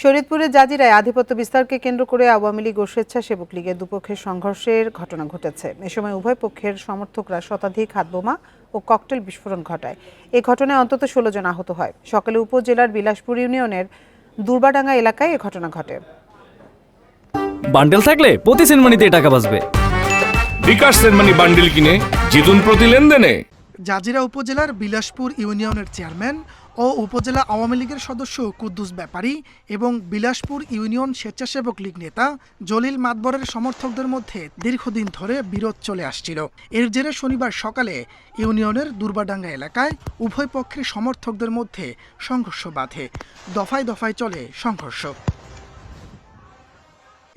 শরীয়তপুরের জাজিরায় আধিপত্য বিস্তারকে কেন্দ্র করে আওয়ামী লীগ ও স্বেচ্ছাসেবক লীগের দুপক্ষের সংঘর্ষের ঘটনা ঘটেছে। এ সময় উভয় পক্ষের সমর্থকরা শতাধিক হাতবোমা ও ককটেল বিস্ফোরণ ঘটায়। এ ঘটনায় অন্তত ষোলো জন আহত হয়। সকালে উপজেলার বিলাসপুর ইউনিয়নের দুর্বাডাঙ্গা এলাকায় এ ঘটনা ঘটে। বান্ডেল থাকলে প্রতি সেনমানিতে টাকা বাঁচবে। বিকাশ সেনমানি বান্ডিল কিনে জিতুন প্রতি লেনদেনে। জাজিরা উপজেলার বিলাসপুর ইউনিয়নের চেয়ারম্যান ও উপজেলা আওয়ামী লীগের সদস্য কুদ্দুস ব্যাপারী এবং বিলাসপুর ইউনিয়ন স্বেচ্ছাসেবক লীগ নেতা জলিল মাতবরের সমর্থকদের মধ্যে দীর্ঘদিন ধরে বিরোধ চলে আসছিল। এর জেরে শনিবার সকালে ইউনিয়নের দুর্বাডাঙ্গা এলাকায় উভয় পক্ষের সমর্থকদের মধ্যে সংঘর্ষ বাধে। দফায় দফায় চলে সংঘর্ষ।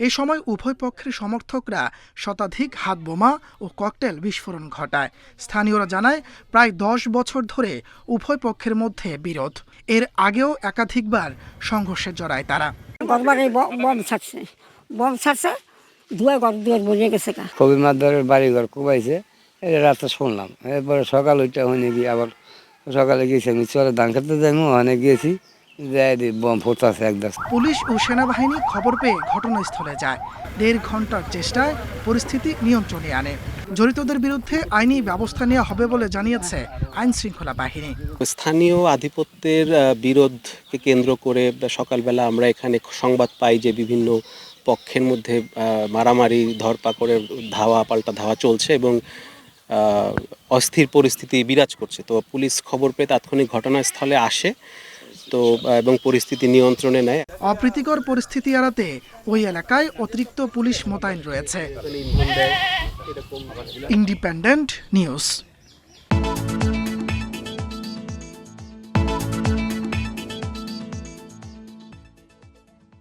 এ সময় উভয় পক্ষের সমর্থকরা শতাধিক হাতবোমা ও ককটেল বিস্ফোরণ ঘটায়। স্থানীয়রা জানায় প্রায় দশ বছর ধরে উভয় পক্ষের মধ্যে বিরোধ। এর আগেও একাধিকবার সংঘর্ষে জড়ায় তারা। গতবার এই বম ছাড়ছে। বম ছাড়ছে দুয়া ঘর দুয়ার বনিয়ে গেছে গা। মাদারের বাড়ি ঘর কুবাইছে এটা রাতে শুনলাম। এরপরে সকাল ওইটা হয়ে গিয়ে আবার সকালে গিয়েছি আমি। চলে ধান খেতে যাই ওখানে গিয়েছি। পুলিশ ও সেনাবাহিনী খবর পেয়ে ঘটনাস্থলে যায়। দেড় ঘণ্টার চেষ্টায় পরিস্থিতি নিয়ন্ত্রণে আনে। জড়িতদের বিরুদ্ধে আইনি ব্যবস্থা নেওয়া হবে বলে জানিয়েছে আইন শৃঙ্খলা বাহিনী। স্থানীয় আধিপত্যের বিরোধকে কেন্দ্র করে সকালবেলা আমরা এখানে সংবাদ পাই যে বিভিন্ন পক্ষের মধ্যে আহ, মারামারি ধরপাকড়ের ধাওয়া পাল্টা ধাওয়া চলছে এবং অস্থির পরিস্থিতি বিরাজ করছে। তো পুলিশ খবর পেয়ে তাৎক্ষণিক ঘটনাস্থলে আসে। তো এবং পরিস্থিতি নিয়ন্ত্রণে নেয়। অপ্রীতিকর পরিস্থিতি এড়াতে ওই এলাকায় অতিরিক্ত পুলিশ মোতায়েন রয়েছে। Independent news.